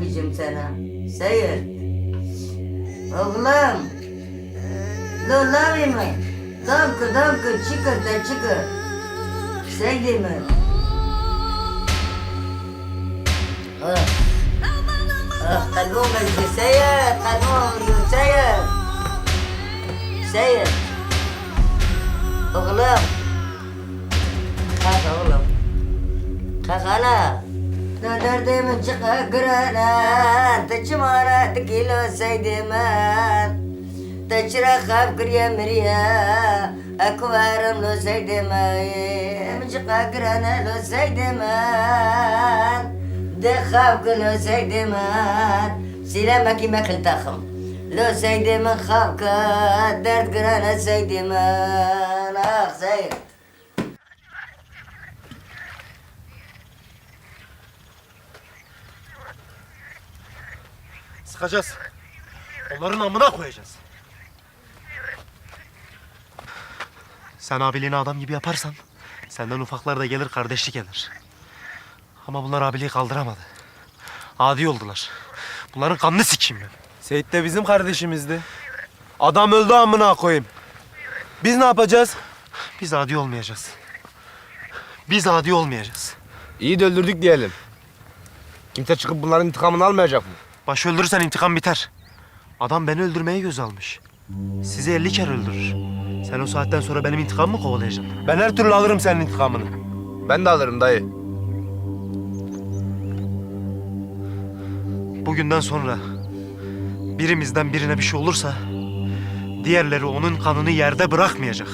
diyeceğim sana. Seyit. Oğlum. Lo lavi mi? Danke danke çıkır da çıkır. Seydi mi? Ah. Ah kalbim acıyor Seyit. Kalbim ağrıyor Seyit. Seyit. Oğlum. Kalk oğlum. Kalk hala. Döndürdüm çıka grana. Tıçmara tıkilo seydimen. Tıçra kap kriye miriye. Akvarım lo seydimen. Çıka grana lo seydimen. De kap lo seydimen. Sileme kime kıl takım. Lo seydimen kapka. Dert grana seydimen. Ah seyir. Sıkacağız. Onların amına koyacağız. Sen abiliğini adam gibi yaparsan senden ufaklar da gelir kardeşlik eder. Ama bunlar abiliği kaldıramadı. Adi oldular. Bunların kanını sikeyim ben. Seyit de bizim kardeşimizdi. Adam öldü amına koyayım. Biz ne yapacağız? Biz adi olmayacağız. Biz adi olmayacağız. İyi de öldürdük diyelim. Kimse çıkıp bunların intikamını almayacak mı? Başı öldürürsen intikam biter. Adam beni öldürmeye göz almış. Sizi elli kere öldürür. Sen o saatten sonra benim intikamımı kovalayacaksın. Ben her türlü alırım senin intikamını. Ben de alırım dayı. Bugünden sonra birimizden birine bir şey olursa diğerleri onun kanını yerde bırakmayacak.